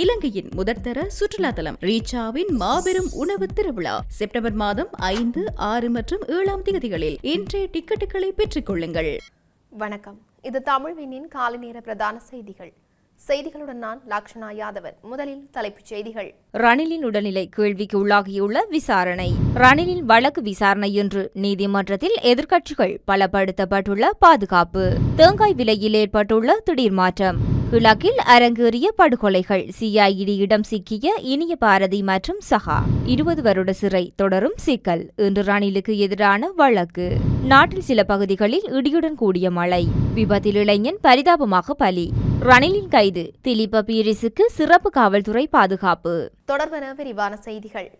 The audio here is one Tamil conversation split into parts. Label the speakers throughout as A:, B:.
A: இலங்கையின் முதற்தர சுற்றுலா தலம் ரீச்சாவின் மாபெரும் உணவு திருவிழா. செப்டம்பர் மாதம் ஐந்து ஆறு மற்றும் ஏழாம் தேதிகளில் இன்றைய டிக்கெட்டுகளை பெற்றுக் கொள்ளுங்கள்
B: வணக்கம். இது தமிழ்வினின் காலை நேர பிரதான செய்திகள். செய்திகளுடன் நான் லக்ஷனா யாதவன். முதலில் தலைப்புச் செய்திகள்.
C: ரணிலின் உடல்நிலை கேள்விக்கு உள்ளாகியுள்ள விசாரணை. ரணிலின் வழக்கு விசாரணை என்று நீதிமன்றத்தில் எதிர்க்கட்சிகள் பலப்படுத்தப்பட்டுள்ள பாதுகாப்பு. தேங்காய் விலையில் ஏற்பட்டுள்ள திடீர் மாற்றம். கிழக்கில் அரங்கேறிய படுகொலைகள். சிஐடியிடம் சிக்கிய இனிய பாரதி மற்றும் சஹா இருபது வருட சிறை தொடரும் சிக்கல். இன்று ரணிலுக்கு எதிரான வழக்கு. நாட்டில் சில பகுதிகளில் இடியுடன் கூடிய மழை. விபத்தில் இளைஞன் பரிதாபமாக பலி. ரணிலின் கைது. திலீப பீரிஸுக்கு சிறப்பு காவல்துறை பாதுகாப்பு.
B: தொடர்பான விரிவான செய்திகள்.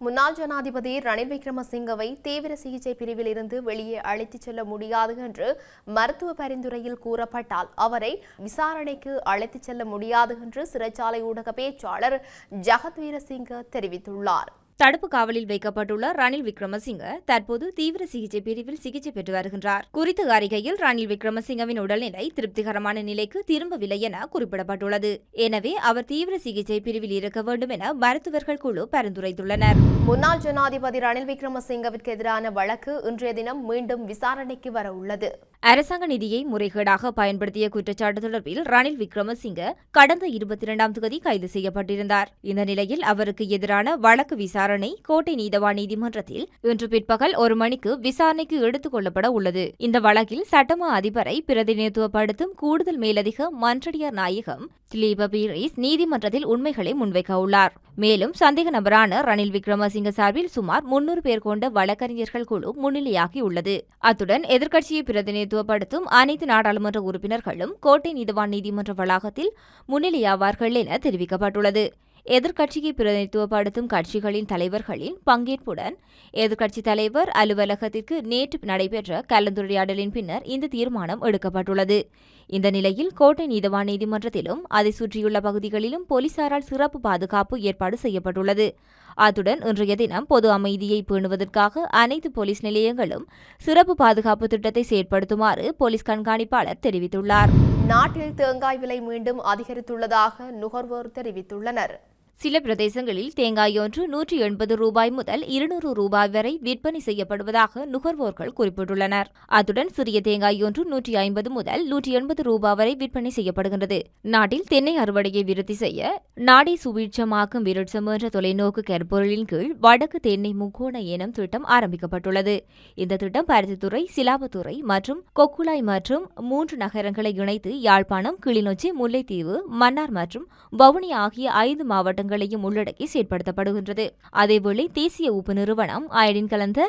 B: முன்னாள் ஜனாதிபதி ரணில் விக்ரமசிங்கவை தீவிர சிகிச்சை பிரிவில் இருந்து வெளியே அழைத்துச் செல்ல முடியாது என்று மருத்துவ பரிந்துரையில் கூறப்பட்டால் அவரை விசாரணைக்கு அழைத்துச் செல்ல முடியாது என்று சிறைச்சாலை ஊடக பேச்சாளர் ஜகத்வீரசிங்க தெரிவித்துள்ளார்.
C: தடுப்பு காவலில் வைக்கப்பட்டுள்ள ரணில் விக்ரமசிங்க தற்போது தீவிர சிகிச்சை பிரிவில் சிகிச்சை பெற்று வருகின்றார். குறித்த அறிக்கையில் ரணில் விக்ரமசிங்கவின் உடல்நிலை திருப்திகரமான நிலைக்கு திரும்பவில்லை என குறிப்பிடப்பட்டுள்ளது. எனவே அவர் தீவிர சிகிச்சை பிரிவில் இருக்க வேண்டும் என மருத்துவர்கள் குழு பரிந்துரைத்துள்ளனர்.
B: முன்னாள் ஜனாதிபதி ரணில் விக்ரமசிங்கவிற்கு எதிரான வழக்கு இன்றைய தினம் மீண்டும் விசாரணைக்கு வர உள்ளது.
C: அரசாங்க நிதியை முறைகேடாக பயன்படுத்திய குற்றச்சாட்டு தொடர்பில் ரணில் விக்ரமசிங்க கடந்த இருபத்தி இரண்டாம் தேதி கைது செய்யப்பட்டிருந்தார். இந்த நிலையில் அவருக்கு எதிரான வழக்கு விசாரணை கோட்டை நீதவான் நீதிமன்றத்தில் இன்று பிற்பகல் ஒரு மணிக்கு விசாரணைக்கு எடுத்துக் கொள்ளப்பட உள்ளது. இந்த வழக்கில் சட்டமா அதிபரை பிரதிநிதித்துவப்படுத்தும் கூடுதல் மேலதிக மன்றடியார் நாயகம் திலீப பீரிஸ் நீதிமன்றத்தில் உண்மைகளை முன்வைக்க உள்ளார். மேலும் சந்தேக நபரான ரணில் விக்ரமசிங்க சார்பில் சுமார் முன்னூறு பேர் கொண்ட வழக்கறிஞர்கள் குழு முன்னிலையாகியுள்ளது அத்துடன் எதிர்க்கட்சியை பிரதிநிதித்துவப்படுத்தும் அனைத்து நாடாளுமன்ற உறுப்பினர்களும் கோட்டை நீதவான் நீதிமன்ற வளாகத்தில் முன்னிலையாவார்கள் என தெரிவிக்கப்பட்டுள்ளது. எதிர்க்கட்சியை பிரதிநிதித்துவப்படுத்தும் கட்சிகளின் தலைவர்களின் பங்கேற்புடன் எதிர்க்கட்சித் தலைவர் அலுவலகத்திற்கு நேற்று நடைபெற்ற கலந்துரையாடலின் பின்னர் இந்த தீர்மானம் எடுக்கப்பட்டுள்ளது. இந்த நிலையில் கோட்டை நீதவான் நீதிமன்றத்திலும் அதை சுற்றியுள்ள பகுதிகளிலும் போலீசாரால் சிறப்பு பாதுகாப்பு ஏற்பாடு செய்யப்பட்டுள்ளது. அத்துடன் இன்றைய தினம் பொது அமைதியை பேணுவதற்காக அனைத்து போலீஸ் நிலையங்களும் சிறப்பு பாதுகாப்பு திட்டத்தை செயற்படுத்துமாறு போலீஸ் கண்காணிப்பாளர் தெரிவித்துள்ளார்.
B: நாட்டில் தேங்காய் விலை மீண்டும் அதிகரித்துள்ளதாக நுகர்வோர் தெரிவித்துள்ளனர்.
C: சில பிரதேசங்களில் தேங்காய் ஒன்று நூற்றி எண்பது ரூபாய் முதல் இருநூறு ரூபாய் வரை விற்பனை செய்யப்படுவதாக நுகர்வோர்கள் குறிப்பிட்டுள்ளனர். அத்துடன் சிறிய தேங்காய் ஒன்று நூற்றி ஐம்பது முதல் நூற்றி எண்பது ரூபாய் வரை விற்பனை செய்யப்படுகின்றது. நாட்டில் தென்னை அறுவடையை விருத்தி செய்ய நாடை சுவீட்சமாக்கும் விருட்சம் என்ற தொலைநோக்கு கருப்பொருளின் கீழ் வடக்கு தென்னை முக்கோண எனும் திட்டம் ஆரம்பிக்கப்பட்டுள்ளது. இந்த திட்டம் பருத்தித்துறை சிலாபத்துறை மற்றும் கொக்குலாய் மற்றும் மூன்று நகரங்களை இணைத்து யாழ்ப்பாணம் கிளிநொச்சி முல்லைத்தீவு மன்னார் மற்றும் வவுனி ஆகிய ஐந்து மாவட்டங்கள் மாவட்டங்களையும் உள்ளடக்கி செயற்படுத்தப்படுகின்றது. அதேவேளை தேசிய உப்பு நிறுவனம் அயடின் கலந்த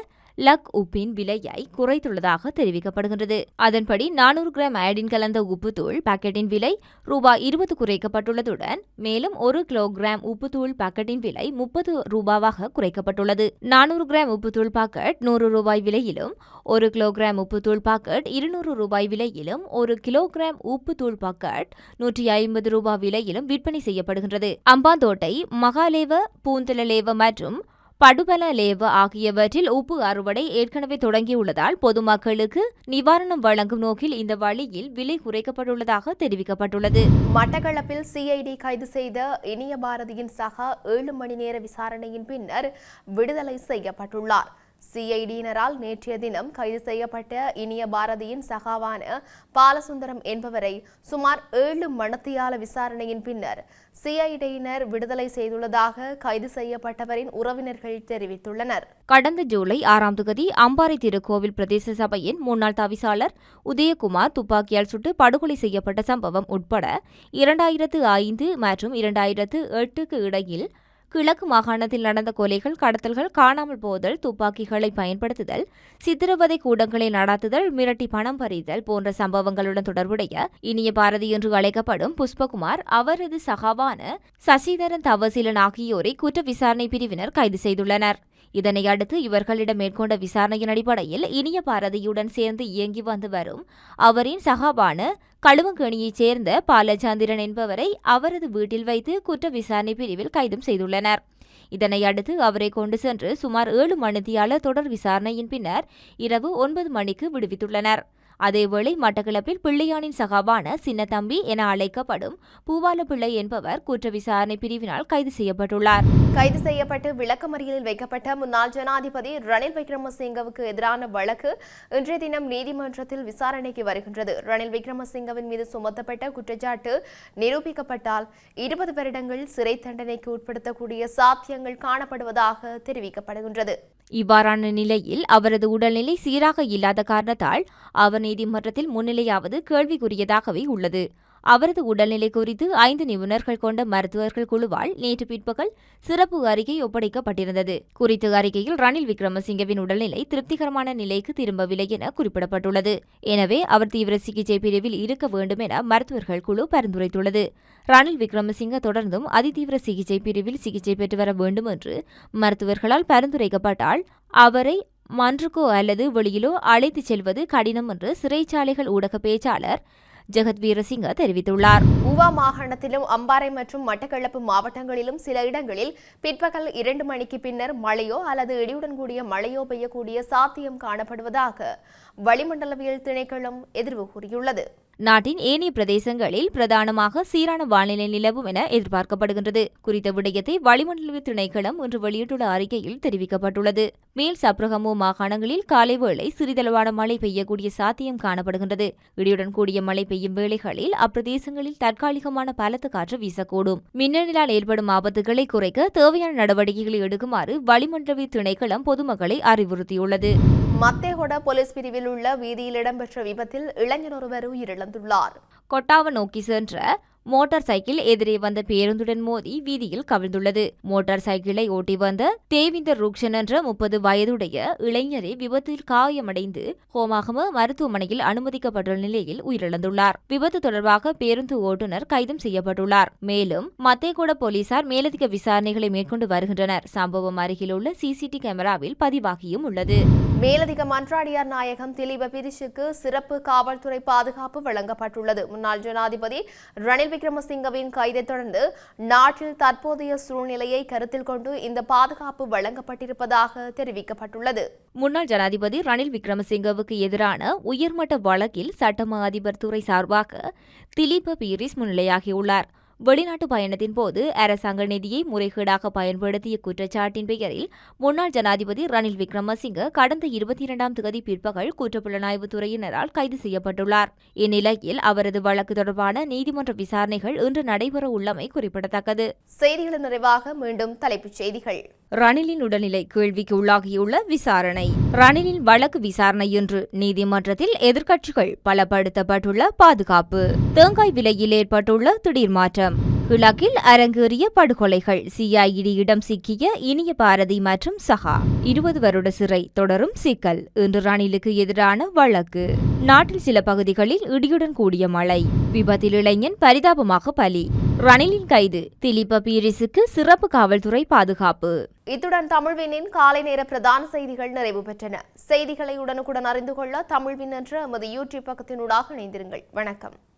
C: லக் உப்பின் விலையை குறைத்துள்ளதாக தெரிவிக்கப்படுகின்றது. அதன்படி நானூறு கிராம் அயடின் கலந்த உப்புத்தூள் பாக்கெட்டின் விலை ரூபாய் இருபது குறைக்கப்பட்டுள்ளதுடன் மேலும் ஒரு கிலோகிராம் உப்புத்தூள் பாக்கெட்டின் விலை முப்பது ரூபாவாக குறைக்கப்பட்டுள்ளது. நானூறு கிராம் உப்புத்தூள் பாக்கெட் நூறு ரூபாய் விலையிலும் ஒரு கிலோகிராம் உப்புத்தூள் பாக்கெட் இருநூறு ரூபாய் விலையிலும் ஒரு கிலோகிராம் உப்புத்தூள் பாக்கெட் நூற்றி ஐம்பது ரூபாய் விலையிலும் விற்பனை செய்யப்படுகின்றது. அம்பாந்தோட்டை மகாலேவ பூந்தலலேவ மற்றும் படுபல லேவ ஆகியவற்றில் உப்பு அறுவடை ஏற்கனவே தொடங்கியுள்ளதால் பொதுமக்களுக்கு நிவாரணம் வழங்கும் நோக்கில் இந்த வழியில் விலை குறைக்கப்பட்டுள்ளதாக தெரிவிக்கப்பட்டுள்ளது.
B: மட்டக்களப்பில் சிஐடி கைது செய்த இனிய பாரதியின் சகா ஏழு மணி நேர விசாரணையின் பின்னர் விடுதலை செய்யப்பட்டுள்ளார். சிஐடியினரால் நேற்றைய தினம் கைது செய்யப்பட்ட இனிய பாரதியின் சகாவான பாலசுந்தரம் என்பவரை சுமார் ஏழு மணத்தியால விசாரணையின் பின்னர் சிஐடியினர் விடுதலை செய்துள்ளதாக கைது செய்யப்பட்டவரின் உறவினர்கள் தெரிவித்துள்ளனர்.
C: கடந்த ஜூலை ஆறாம் தேதி அம்பாறை திருக்கோவில் பிரதேச சபையின் முன்னாள் தவிசாளர் உதயகுமார் துப்பாக்கியால் சுட்டு படுகொலை செய்யப்பட்ட சம்பவம் உட்பட இரண்டாயிரத்து ஐந்து மற்றும் இரண்டாயிரத்து எட்டுக்கு இடையில் கிழக்கு மாகாணத்தில் நடந்த கொலைகள் கடத்தல்கள் காணாமல் போதல் துப்பாக்கிகளை பயன்படுத்துதல் சித்திரவதை கூடங்களை நடாத்துதல் மிரட்டி பணம் பறிதல் போன்ற சம்பவங்களுடன் தொடர்புடைய இனிய பாரதி என்று அழைக்கப்படும் புஷ்பகுமார் அவரது சகாவான சசிதரன் தவசீலன் ஆகியோரை குற்ற விசாரணை பிரிவினர் கைது செய்துள்ளனர். இதனை அடுத்து இவர்களிடம் மேற்கொண்ட விசாரணையின் அடிப்படையில் இனிய பாரதியுடன் சேர்ந்து இயங்கி வந்து வரும் அவரின் சகாபான களுவங்கணியைச் சேர்ந்த பாலச்சந்திரன் என்பவரை அவரது வீட்டில் வைத்து குற்ற விசாரணை பிரிவில் கைதும் செய்துள்ளனர். இதனை அடுத்து அவரை கொண்டு சென்று சுமார் ஏழு மணித்தியால தொடர் விசாரணையின் பின்னர் இரவு ஒன்பது மணிக்கு விடுவித்துள்ளனர். அதேவேளை மட்டக்களப்பில் பிள்ளையானின் சகாவான சின்னத்தம்பி என அழைக்கப்படும் பூவால பிள்ளை என்பவர் குற்ற விசாரணை பிரிவினால் கைது செய்யப்பட்டுள்ளார்.
B: கைது செய்யப்பட்டு விளக்கமறியலில் வைக்கப்பட்ட முன்னாள் ஜனாதிபதி ரணில் விக்ரமசிங்கவுக்கு எதிரான வழக்கு இன்றைய தினம் நீதிமன்றத்தில் விசாரணைக்கு வருகின்றது. ரணில் விக்ரமசிங்கவின் மீது சுமத்தப்பட்ட குற்றச்சாட்டு நிரூபிக்கப்பட்டால் இருபது வருடங்கள் சிறை தண்டனைக்கு உட்படுத்தக்கூடிய சாத்தியங்கள் காணப்படுவதாக தெரிவிக்கப்படுகின்றது.
C: இவ்வாறான நிலையில் அவரது உடல்நிலை சீராக இல்லாத காரணத்தால் அவர் நீதிமன்றத்தில் முன்னிலையாவது கேள்விக்குரியதாகவே உள்ளது. அவரது உடல்நிலை குறித்து ஐந்து நிபுணர்கள் கொண்ட மருத்துவர்கள் குழுவால் நேற்று பிற்பகல் சிறப்பு அறிக்கை ஒப்படைக்கப்பட்டிருந்தது. குறித்த அறிக்கையில் ரணில் விக்ரமசிங்கவின் உடல்நிலை திருப்திகரமான நிலைக்கு திரும்பவில்லை என குறிப்பிடப்பட்டுள்ளது. எனவே அவர் தீவிர சிகிச்சை பிரிவில் இருக்க வேண்டும் என மருத்துவர்கள் குழு பரிந்துரைத்துள்ளது. ரணில் விக்ரமசிங்க தொடர்ந்தும் அதிதீவிர சிகிச்சை பிரிவில் சிகிச்சை பெற்று வர வேண்டும் என்று மருத்துவர்களால் பரிந்துரைக்கப்பட்டால் அவரை மன்றுக்கோ அல்லது வெளியிலோ அழைத்துச் செல்வது கடினம் என்று சிறைச்சாலைகள் ஊடக பேச்சாளர் ஜெகத் வீரசிங்க தெரிவித்துள்ளார்.
B: ஊவா மாகாணத்திலும் அம்பாறை மற்றும் மட்டக்களப்பு மாவட்டங்களிலும் சில இடங்களில் பிற்பகல் இரண்டு மணிக்கு பின்னர் மழையோ அல்லது இடியுடன் கூடிய மழையோ பெய்யக்கூடிய சாத்தியம் காணப்படுவதாக வளிமண்டலவியல் திணைக்களம் எதிர்வு கூறியுள்ளது.
C: நாட்டின் ஏனைய பிரதேசங்களில் பிரதானமாக சீரான வானிலை நிலவும் என எதிர்பார்க்கப்படுகின்றது. குறித்த விடயத்தை வளிமண்டல திணைக்களம் இன்று வெளியிட்டுள்ள அறிக்கையில் தெரிவிக்கப்பட்டுள்ளது. மேல் சப்ரகமோ மாகாணங்களில் காலை வேளை சிறிதளவான மழை பெய்யக்கூடிய சாத்தியம் காணப்படுகின்றது. இடியுடன் கூடிய மழை பெய்யும் வேளைகளில் அப்பிரதேசங்களில் தற்காலிகமான பலத்த காற்று வீசக்கூடும். மின்னலினால் ஏற்படும் ஆபத்துகளை குறைக்க தேவையான நடவடிக்கைகளை எடுக்குமாறு வளிமண்டல திணைக்களம் பொதுமக்களை அறிவுறுத்தியுள்ளது.
B: மத்தேகொட போலீஸ் பிரிவில் உள்ள வீதியில் இடம்பெற்ற விபத்தில் இளைஞர் ஒருவர் உயிரிழந்துள்ளார்.
C: கொட்டாவ நோக்கி சென்ற மோட்டார் சைக்கிள் எதிரே வந்த பேருந்துடன் மோதி வீதியில் கவிழ்ந்துள்ளது. மோட்டார் சைக்கிளை ஓட்டி வந்த தேவிந்தர் ரூக்ஷன் என்ற முப்பது வயதுடைய இளைஞரே விபத்தில் காயமடைந்து ஹோமாகம மருத்துவமனையில் அனுமதிக்கப்பட்டுள்ள நிலையில் உயிரிழந்துள்ளார். விபத்து தொடர்பாக பேருந்து ஓட்டுநர் கைதும் செய்யப்பட்டுள்ளார். மேலும் மத்தேகூட போலீசார் மேலதிக விசாரணைகளை மேற்கொண்டு வருகின்றனர். சம்பவம் அருகில் உள்ள சிசிடி கேமராவில் பதிவாகியும் உள்ளது.
B: மேலதிக மன்றாடியார் நாயகம் திலீப பிரிஷுக்கு சிறப்பு காவல்துறை பாதுகாப்பு வழங்கப்பட்டுள்ளது. முன்னாள் ஜனாதிபதி ரணில் விக்ரமசிங்கவின் கைதை தொடர்ந்து நாட்டில் தற்போதைய சூழ்நிலையை கருத்தில் கொண்டு இந்த பாதுகாப்பு வழங்கப்பட்டிருப்பதாக தெரிவிக்கப்பட்டுள்ளது.
C: முன்னாள் ஜனாதிபதி ரணில் விக்ரமசிங்கவுக்கு எதிரான உயர்மட்ட வழக்கில் சட்டமா அதிபர் துறை சார்பாக திலீப பீரிஸ் முன்னிலையாகியுள்ளார். வெளிநாட்டு பயணத்தின் போது அரசாங்க நிதியை முறைகேடாக பயன்படுத்திய குற்றச்சாட்டின் பெயரில் முன்னாள் ஜனாதிபதி ரணில் விக்ரமசிங்க கடந்த இருபத்தி இரண்டாம் தேதி பிற்பகல் குற்றப்புலனாய்வு துறையினரால் கைது செய்யப்பட்டுள்ளார். இந்நிலையில் அவரது வழக்கு தொடர்பான நீதிமன்ற விசாரணைகள் இன்று நடைபெற உள்ளமை குறிப்பிடத்தக்கது.
B: செய்திகளின் நிறைவாக மீண்டும் தலைப்புச் செய்திகள்.
C: ரணிலின் உடல்நிலை கேள்விக்கு உள்ளாகியுள்ள விசாரணை. ரணிலின் வழக்கு விசாரணை இன்று நீதிமன்றத்தில் எதிர்க்கட்சிகள் பலப்படுத்தப்பட்டுள்ள பாதுகாப்பு. தேங்காய் விலையில் ஏற்பட்டுள்ள திடீர் மாற்றம். கிழக்கில் அரங்கேறிய படுகொலைகள். சிஐடியிடம் சிக்கிய இனிய பாரதி மற்றும் சஹா இருபது வருட சிறை தொடரும் சிக்கல். இன்று ரணிலுக்கு எதிரான வழக்கு. நாட்டில் சில பகுதிகளில் இடியுடன் கூடிய மழை. விபத்தில் இளைஞன் பரிதாபமாக பலி. ரணிலின் கைது. திலீப பீரிஸுக்கு சிறப்பு காவல்துறை பாதுகாப்பு.
B: இத்துடன் தமிழ்வினின் காலை நேர பிரதான செய்திகள் நிறைவு பெற்றன. செய்திகளை உடனுக்குடன் அறிந்து கொள்ள தமிழ்வின் என்ற எமது யூடியூப் பக்கத்தினூடாக இணைந்திருங்கள். வணக்கம்.